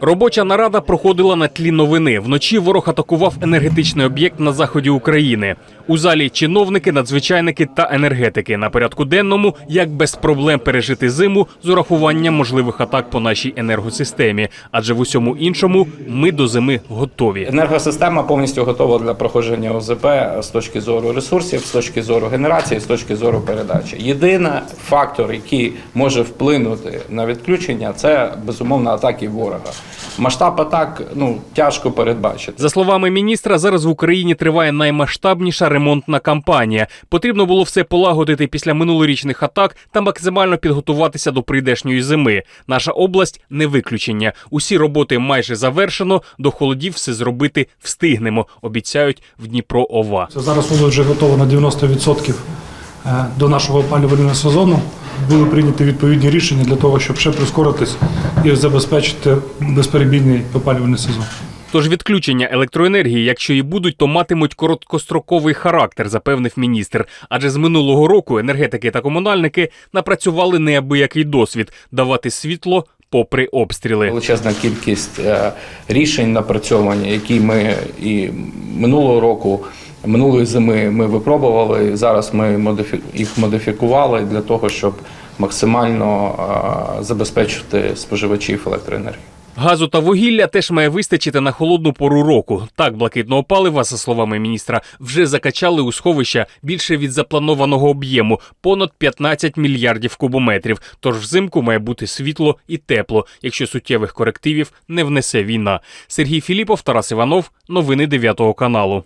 Робоча нарада проходила на тлі новини. Вночі ворог атакував енергетичний об'єкт на заході України. У залі чиновники, надзвичайники та енергетики. На порядку денному як без проблем пережити зиму з урахуванням можливих атак по нашій енергосистемі. Адже в усьому іншому ми до зими готові. Енергосистема повністю готова для проходження ОЗП з точки зору ресурсів, з точки зору генерації, з точки зору передачі. Єдиний фактор, який може вплинути на відключення, це безумовно атаки ворога. Масштаб атак ну тяжко передбачити. За словами міністра, зараз в Україні триває наймасштабніша ремонтна кампанія. Потрібно було все полагодити після минулорічних атак та максимально підготуватися до прийдешньої зими. Наша область не виключення. Усі роботи майже завершено. До холодів все зробити встигнемо. Обіцяють в Дніпро ОВА. Зараз воно вже готово на 90% е, до нашого опалювального сезону. Були прийняті відповідні рішення для того, щоб ще прискоритись і забезпечити безперебійний опалювальний сезон. Тож відключення електроенергії, якщо і будуть, то матимуть короткостроковий характер, запевнив міністр. Адже з минулого року енергетики та комунальники напрацювали неабиякий досвід давати світло попри обстріли. Величезна кількість е, рішень напрацьовані, які ми і минулого року, минулої зими ми випробували. Зараз ми їх модифікували для того, щоб максимально забезпечити споживачів електроенергії. Газу та вугілля теж має вистачити на холодну пору року. Так, блакитного палива, за словами міністра, вже закачали у сховища більше від запланованого об'єму понад 15 мільярдів кубометрів. Тож взимку має бути світло і тепло, якщо суттєвих корективів не внесе війна. Сергій Філіпов, Тарас Іванов, новини 9 каналу.